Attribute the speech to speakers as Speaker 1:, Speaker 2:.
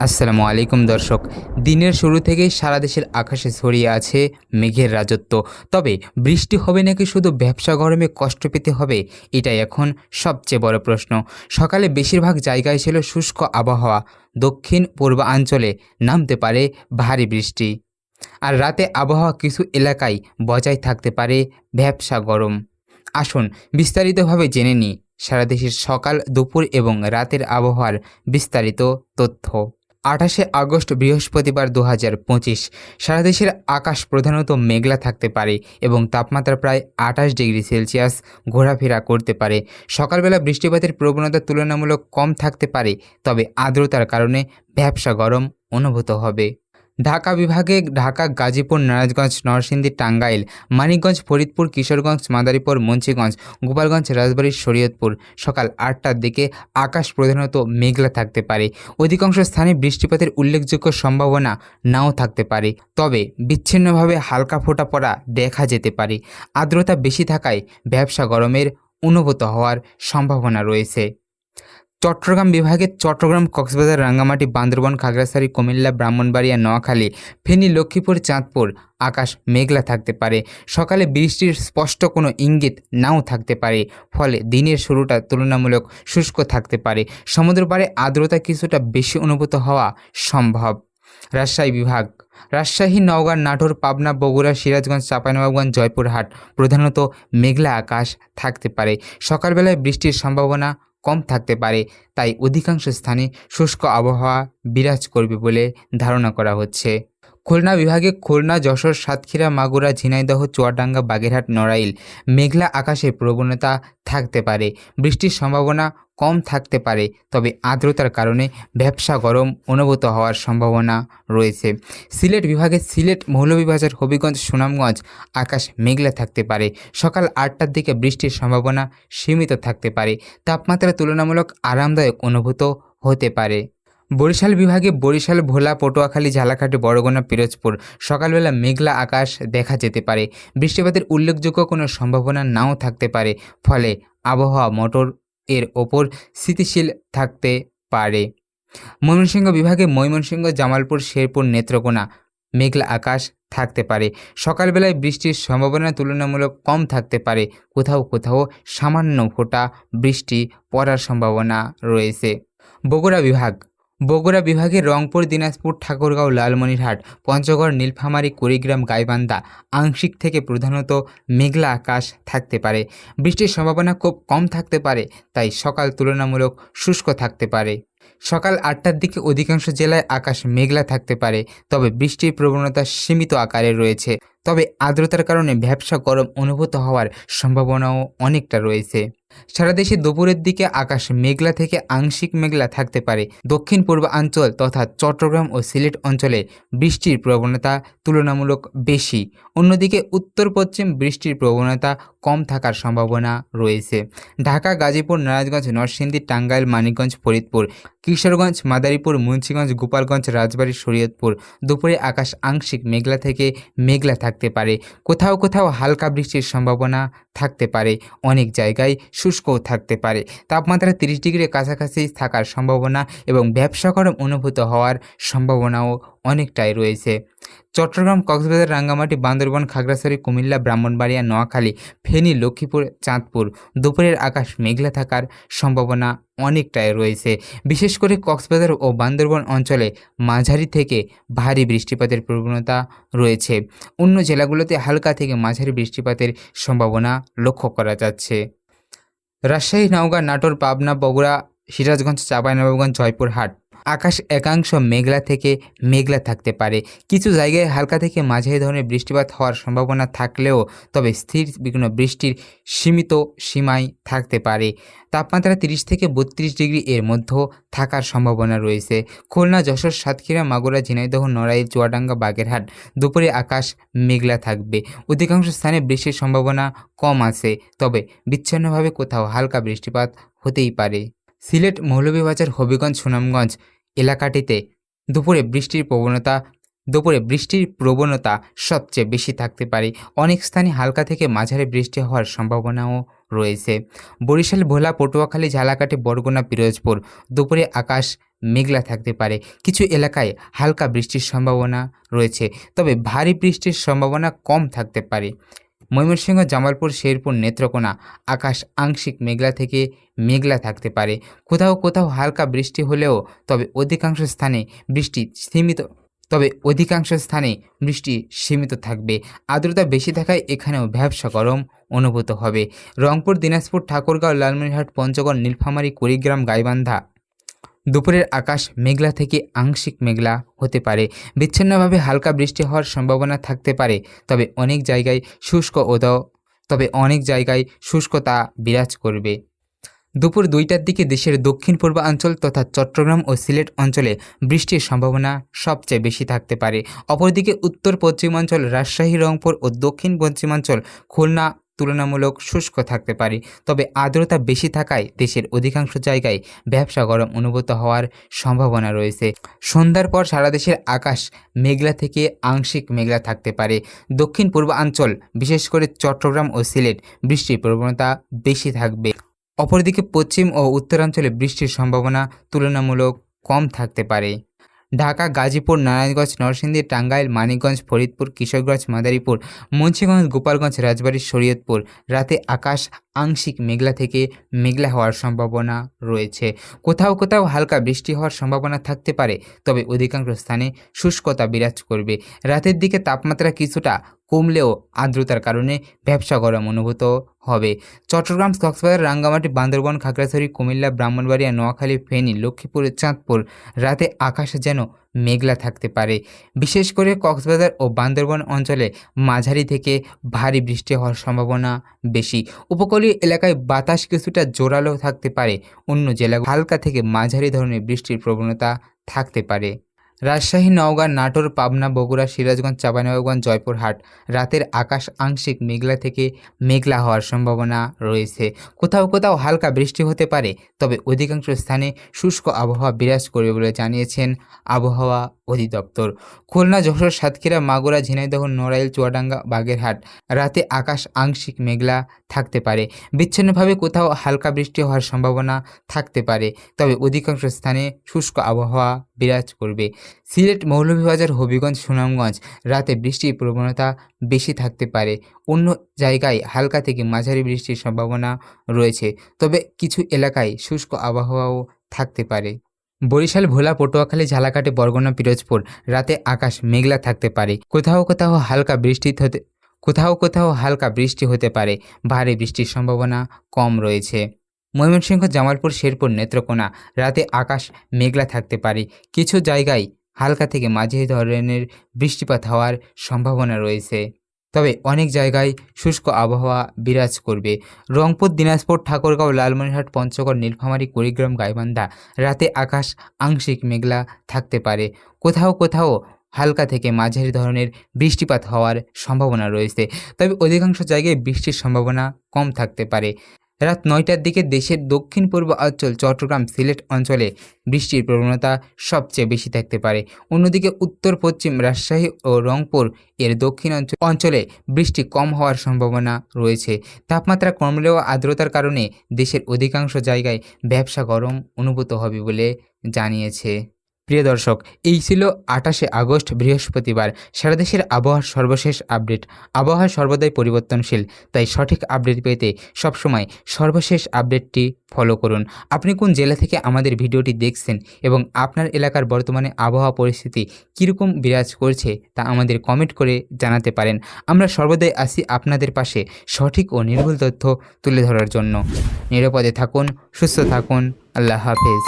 Speaker 1: আসসালামু আলাইকুম দর্শক। দিনের শুরু থেকেই সারা দেশের আকাশে ছড়িয়ে আছে মেঘের রাজত্ব। তবে বৃষ্টি হবে নাকি শুধু ব্যবসা গরমে কষ্ট পেতে হবে? এটাই এখন সবচেয়ে বড় প্রশ্ন। সকালে বেশিরভাগ জায়গায় ছিল শুষ্ক আবহাওয়া। দক্ষিণ পূর্বাঞ্চলে নামতে পারে ভারী বৃষ্টি। আর রাতে আবহাওয়া কিছু এলাকায় বজায় থাকতে পারে ব্যবসা গরম। আসুন বিস্তারিতভাবে জেনে নিই। সারা দেশের সকাল, দুপুর এবং রাতের আবহাওয়ার বিস্তারিত তথ্য। আঠাশে আগস্ট বৃহস্পতিবার দু হাজার পঁচিশ। সারা দেশের আকাশ প্রধানত মেঘলা থাকতে পারে এবং তাপমাত্রা প্রায় আঠাশ ডিগ্রি সেলসিয়াস ঘোরাফেরা করতে পারে। সকালবেলা বৃষ্টিপাতের প্রবণতা তুলনামূলক কম থাকতে পারে, তবে আর্দ্রতার কারণে ব্যবসা গরম অনুভূত হবে। ঢাকা বিভাগে ঢাকা, গাজীপুর, নারায়ণগঞ্জ, নরসিংদী, টাঙ্গাইল, মানিকগঞ্জ, ফরিদপুর, কিশোরগঞ্জ, মাদারীপুর, মুন্সীগঞ্জ, গোপালগঞ্জ, রাজবাড়ী, শরীয়তপুর। সকাল আটটার দিকে আকাশ প্রধানত মেঘলা থাকতে পারে। অধিকাংশ স্থানে বৃষ্টিপাতের উল্লেখযোগ্য সম্ভাবনা নাও থাকতে পারে। তবে বিচ্ছিন্নভাবে হালকা ফোঁটা পড়া দেখা যেতে পারে। আর্দ্রতা বেশি থাকায় ব্যবসা গরমের অনুভূত হওয়ার সম্ভাবনা রয়েছে। চট্টগ্রাম বিভাগের চট্টগ্রাম, কক্সবাজার, রাঙ্গামাটি, বান্দরবান, খাগড়াছড়ি, কুমিল্লা, ব্রাহ্মণবাড়িয়া, নোয়াখালী, ফেনী, লক্ষ্মীপুর, চাঁদপুর, আকাশ মেঘলা থাকতে পারে। সকালে বৃষ্টির স্পষ্ট কোনো ইঙ্গিত নাও থাকতে পারে, ফলে দিনের শুরুটা তুলনামূলক শুষ্ক থাকতে পারে। সমুদ্র পাড়ে আর্দ্রতা কিছুটা বেশি অনুভূত হওয়া সম্ভব। রাজশাহী বিভাগ, রাজশাহী, নওগাঁ, নাটোর, পাবনা, বগুড়া, সিরাজগঞ্জ, চাঁপাইনবাবগঞ্জ, জয়পুরহাট প্রধানত মেঘলা আকাশ থাকতে পারে। সকালবেলায় বৃষ্টির সম্ভাবনা কম থাকতে পারে তাই অধিকাংশ স্থানে শুষ্ক আবহাওয়া বিরাজ করবে বলে ধারণা করা হচ্ছে। খুলনা বিভাগে খুলনা, যশোর, সাতক্ষীরা, মাগুরা, ঝিনাইদহ, চুয়াডাঙ্গা, বাগেরহাট, নড়াইল, মেঘলা আকাশে প্রবণতা থাকতে পারে। বৃষ্টির সম্ভাবনা কম থাকতে পারে, তবে আর্দ্রতার কারণে ব্যবসা গরম অনুভূত হওয়ার সম্ভাবনা রয়েছে। সিলেট বিভাগে সিলেট মৌলভীবাজার, হবিগঞ্জ, সুনামগঞ্জ আকাশ মেঘলা থাকতে পারে। সকাল আটটার দিকে বৃষ্টির সম্ভাবনা সীমিত থাকতে পারে। তাপমাত্রা তুলনামূলক আরামদায়ক অনুভূত হতে পারে। বরিশাল বিভাগে বরিশাল, ভোলা, পটুয়াখালী ঝালাকাঠি বড়গোনা, পিরোজপুর, সকালবেলা মেঘলা আকাশ দেখা যেতে পারে। বৃষ্টিপাতের উল্লেখযোগ্য কোনো সম্ভাবনা নাও থাকতে পারে, ফলে আবহাওয়া মোটর এর ওপর স্থিতিশীল থাকতে পারে। ময়মনসিংহ বিভাগে ময়মনসিংহ, জামালপুর, শেরপুর, নেত্রকোনা মেঘলা আকাশ থাকতে পারে। সকালবেলায় বৃষ্টির সম্ভাবনা তুলনামূলক কম থাকতে পারে, কোথাও কোথাও সামান্য ফোঁটা বৃষ্টি পড়ার সম্ভাবনা রয়েছে। বগুড়া বিভাগ বগুড়া বিভাগের রংপুর, দিনাজপুর, ঠাকুরগাঁও, লালমনিরহাট, পঞ্চগড়, নীলফামারী, কুড়িগ্রাম, গাইবান্ধা আংশিক থেকে প্রধানত মেঘলা আকাশ থাকতে পারে। বৃষ্টির সম্ভাবনা খুব কম থাকতে পারে, তাই সকাল তুলনামূলক শুষ্ক থাকতে পারে। সকাল আটটার দিকে অধিকাংশ জেলায় আকাশ মেঘলা থাকতে পারে, তবে বৃষ্টির প্রবণতা সীমিত আকারে রয়েছে। তবে আর্দ্রতার কারণে ব্যবসা গরম অনুভূত হওয়ার সম্ভাবনাও অনেকটা রয়েছে। সারা দেশে দুপুরের দিকে আকাশ মেঘলা থেকে আংশিক মেঘলা থাকতে পারে। দক্ষিণ পূর্বাঞ্চল তথা চট্টগ্রাম ও সিলেট অঞ্চলে বৃষ্টির প্রবণতা তুলনামূলক বেশি। অন্যদিকে উত্তর পশ্চিম বৃষ্টির প্রবণতা কম থাকার সম্ভাবনা রয়েছে। ঢাকা, গাজীপুর, নারায়ণগঞ্জ, নরসিংদী, টাঙ্গাইল, মানিকগঞ্জ, ফরিদপুর কিশোরগঞ্জ, মাদারীপুর, মুন্সিগঞ্জ, গোপালগঞ্জ, রাজবাড়ী, শরীয়তপুর। দুপুরে আকাশ আংশিক মেঘলা থেকে মেঘলা থাকতে পারে। কোথাও কোথাও হালকা বৃষ্টির সম্ভাবনা থাকতে পারে। অনেক জায়গায় শুষ্কও থাকতে পারে। তাপমাত্রা তিরিশ ডিগ্রির কাছাকাছি থাকার সম্ভাবনা এবং ব্যবসা গরম অনুভূত হওয়ার সম্ভাবনাও অনেকটাই রয়েছে। চট্টগ্রাম কক্সবাজার রাঙ্গামাটি বান্দরবান খাগড়াছড়ি কুমিল্লা ব্রাহ্মণবাড়িয়া নোয়াখালী ফেনী লক্ষ্মীপুর চাঁদপুর দুপুরের আকাশ মেঘলা থাকার সম্ভাবনা অনেকটাই রয়েছে। বিশেষ করে কক্সবাজার ও বান্দরবান অঞ্চলে মাঝারি থেকে ভারী বৃষ্টিপাতের প্রবণতা রয়েছে। অন্য জেলাগুলোতে হালকা থেকে মাঝারি বৃষ্টিপাতের সম্ভাবনা লক্ষ্য করা যাচ্ছে। রাজশাহী, নওগাঁ, নাটোর, পাবনা, বগুড়া, সিরাজগঞ্জ, চাঁপাইনবাবগঞ্জ, জয়পুরহাট আকাশ একাংশ মেঘলা থেকে মেঘলা থাকতে পারে। কিছু জায়গায় হালকা থেকে মাঝারি ধরনের বৃষ্টিপাত হওয়ার সম্ভাবনা থাকলেও তবে স্থির বিঘ্ন বৃষ্টির সীমিত সীমায় থাকতে পারে। তাপমাত্রা তিরিশ থেকে বত্রিশ ডিগ্রি এর মধ্যে থাকার সম্ভাবনা রয়েছে। খুলনা, যশোর, সাতক্ষীরা, মাগুরা, ঝিনাইদহ, নড়াইল, চুয়াডাঙ্গা, বাগেরহাট দুপুরে আকাশ মেঘলা থাকবে। অধিকাংশ স্থানে বৃষ্টির সম্ভাবনা কম আছে, তবে বিচ্ছিন্নভাবে কোথাও হালকা বৃষ্টিপাত হতেই পারে। সিলেট, মৌলভীবাজার, হবিগঞ্জ, সুনামগঞ্জ এলাকাটিতে দুপুরে বৃষ্টির প্রবণতা, দুপুরে বৃষ্টির প্রবণতা সবচেয়ে বেশি থাকতে পারে। অনেক স্থানে হালকা থেকে মাঝারি বৃষ্টি হওয়ার সম্ভাবনাও রয়েছে। বরিশাল, ভোলা, পটুয়াখালী ঝালাকাঠি বরগুনা, পিরোজপুর দুপুরে আকাশ মেঘলা থাকতে পারে। কিছু এলাকায় হালকা বৃষ্টির সম্ভাবনা রয়েছে, তবে ভারী বৃষ্টির সম্ভাবনা কম থাকতে পারে। ময়মনসিংহ, জামালপুর, শেরপুর, নেত্রকোনা, আকাশ আংশিক মেঘলা থেকে মেঘলা থাকতে পারে। কোথাও কোথাও হালকা বৃষ্টি হলেও তবে অধিকাংশ স্থানে বৃষ্টি সীমিত, তবে অধিকাংশ স্থানে বৃষ্টি সীমিত থাকবে। আর্দ্রতা বেশি থাকায় এখানেও ব্যবসা গরম অনুভূত হবে। রংপুর, দিনাজপুর, ঠাকুরগাঁও, লালমনিরহাট, পঞ্চগড়, নীলফামারী, কুড়িগ্রাম, গাইবান্ধা দুপুরের আকাশ মেঘলা থেকে আংশিক মেঘলা হতে পারে। বিচ্ছিন্নভাবে হালকা বৃষ্টি হওয়ার সম্ভাবনা থাকতে পারে, তবে অনেক জায়গায় শুষ্ক ওদাও তবে অনেক জায়গায় শুষ্কতা বিরাজ করবে। দুপুর দুইটার দিকে দেশের দক্ষিণ পূর্বাঞ্চল তথা চট্টগ্রাম ও সিলেট অঞ্চলে বৃষ্টির সম্ভাবনা সবচেয়ে বেশি থাকতে পারে। অপরদিকে উত্তর পশ্চিমাঞ্চল রাজশাহী, রংপুর ও দক্ষিণ পশ্চিমাঞ্চল খুলনা তুলনামূলক শুষ্ক থাকতে পারে। তবে আর্দ্রতা বেশি থাকায় দেশের অধিকাংশ জায়গায় ব্যবসা গরম অনুভূত হওয়ার সম্ভাবনা রয়েছে। সন্ধ্যার পর সারা দেশের আকাশ মেঘলা থেকে আংশিক মেঘলা থাকতে পারে। দক্ষিণ পূর্বাঞ্চল, বিশেষ করে চট্টগ্রাম ও সিলেট, বৃষ্টির প্রবণতা বেশি থাকবে। অপরদিকে পশ্চিম ও উত্তরাঞ্চলে বৃষ্টির সম্ভাবনা তুলনামূলক কম থাকতে পারে। ঢাকা, গাজীপুর, নারায়ণগঞ্জ, নরসিংদী, টাঙ্গাইল, মানিকগঞ্জ, ফরিদপুর, কিশোরগঞ্জ, মাদারীপুর, মুন্সিগঞ্জ, গোপালগঞ্জ, রাজবাড়ী, শরীয়তপুর। রাতে আকাশ আংশিক মেঘলা থেকে মেঘলা হওয়ার সম্ভাবনা রয়েছে। কোথাও কোথাও হালকা বৃষ্টি হওয়ার সম্ভাবনা থাকতে পারে, তবে অধিকাংশ স্থানে শুষ্কতা বিরাজ করবে। রাতের দিকে তাপমাত্রা কিছুটা কমলেও আর্দ্রতার কারণে ব্যবসা গরম অনুভূত হবে। চট্টগ্রাম, কক্সবাজার, রাঙ্গামাটি, বান্দরবন, খাগড়াছড়ি, কুমিল্লা, ব্রাহ্মণবাড়িয়া, নোয়াখালী, ফেনী, লক্ষ্মীপুর, চাঁদপুর রাতে আকাশে যেন মেঘলা থাকতে পারে। বিশেষ করে কক্সবাজার ও বান্দরবন অঞ্চলে মাঝারি থেকে ভারী বৃষ্টি হওয়ার সম্ভাবনা বেশি। উপকূলীয় এলাকায় বাতাস কিছুটা জোরালো থাকতে পারে। অন্য জেলা হালকা থেকে মাঝারি ধরনের বৃষ্টির প্রবণতা থাকতে পারে। রাজশাহী, নওগাঁ, নাটোর, পাবনা, বগুড়া, সিরাজগঞ্জ, চাঁপাইনবাবগঞ্জ, জয়পুরহাট। রাতের আকাশ আংশিক মেঘলা থেকে মেঘলা হওয়ার সম্ভাবনা রয়েছে। কোথাও কোথাও হালকা বৃষ্টি হতে পারে, তবে অধিকাংশ স্থানে শুষ্ক আবহাওয়া বিরাজ করবে বলে জানিয়েছেন আবহাওয়া অধিদপ্তর। খুলনা, যশোর, সাতক্ষীরা, মাগুরা, ঝিনাইদহ, নড়াইল, চুয়াডাঙ্গা, বাগেরহাট রাতে আকাশ আংশিক মেঘলা থাকতে পারে। বিচ্ছিন্নভাবে কোথাও হালকা বৃষ্টি হওয়ার সম্ভাবনা থাকতে পারে, তবে অধিকাংশ স্থানে শুষ্ক আবহাওয়া বিরাজ করবে। সিলেট মৌলভীবাজার হবিগঞ্জ সুনামগঞ্জ। রাতে বৃষ্টির প্রবণতা বেশি থাকতে পারে। অন্য জায়গায় হালকা থেকে মাঝারি বৃষ্টির সম্ভাবনা রয়েছে। তবে কিছু এলাকায় শুষ্ক আবহাওয়াও থাকতে পারে। বরিশাল, ভোলা, পটুয়াখালী ঝালাকাঠি বরগুনা, পিরোজপুর রাতে আকাশ মেঘলা থাকতে পারে। কোথাও কোথাও হালকা বৃষ্টি হতে, কোথাও কোথাও হালকা বৃষ্টি হতে পারে। ভারী বৃষ্টির সম্ভাবনা কম রয়েছে। ময়মনসিংহ, জামালপুর, শেরপুর, নেত্রকোনা রাতে আকাশ মেঘলা থাকতে পারে। কিছু জায়গায় হালকা থেকে মাঝারি ধরনের বৃষ্টিপাত হওয়ার সম্ভাবনা রয়েছে। তবে অনেক জায়গায় শুষ্ক আবহাওয়া বিরাজ করবে। রংপুর, দিনাজপুর, ঠাকুরগাঁও, লালমনিরহাট, পঞ্চগড়, নীলফামারী, কুড়িগ্রাম, গাইবান্ধা রাতে আকাশ আংশিক মেঘলা থাকতে পারে। কোথাও কোথাও হালকা থেকে মাঝারি ধরনের বৃষ্টিপাত হওয়ার সম্ভাবনা রয়েছে। তবে অধিকাংশ জায়গায় বৃষ্টির সম্ভাবনা কম থাকতে পারে। রাত নয়টার দিকে দেশের দক্ষিণ পূর্ব অঞ্চল, চট্টগ্রাম সিলেট অঞ্চলে বৃষ্টির প্রবণতা সবচেয়ে বেশি থাকতে পারে। অন্যদিকে উত্তর পশ্চিম রাজশাহী ও রংপুর এর দক্ষিণ অঞ্চলে বৃষ্টি কম হওয়ার সম্ভাবনা রয়েছে। তাপমাত্রা কমলেও আর্দ্রতার কারণে দেশের অধিকাংশ জায়গায় ব্যবসা গরম অনুভূত হবে বলে জানিয়েছে। প্রিয় দর্শক, এই ছিল আঠাশে আগস্ট বৃহস্পতিবার সারা দেশের আবহাওয়ার সর্বশেষ আপডেট। আবহাওয়া সর্বদাই পরিবর্তনশীল, তাই সঠিক আপডেট পেতে সবসময় সর্বশেষ আপডেটটি ফলো করুন। আপনি কোন জেলা থেকে আমাদের ভিডিওটি দেখছেন এবং আপনার এলাকার বর্তমানে আবহাওয়া পরিস্থিতি কীরকম বিরাজ করছে তা আমাদের কমেন্ট করে জানাতে পারেন। আমরা সর্বদাই আসি আপনাদের পাশে সঠিক ও নির্ভুল তথ্য তুলে ধরার জন্য। নিরাপদে থাকুন, সুস্থ থাকুন, আল্লাহ হাফেজ।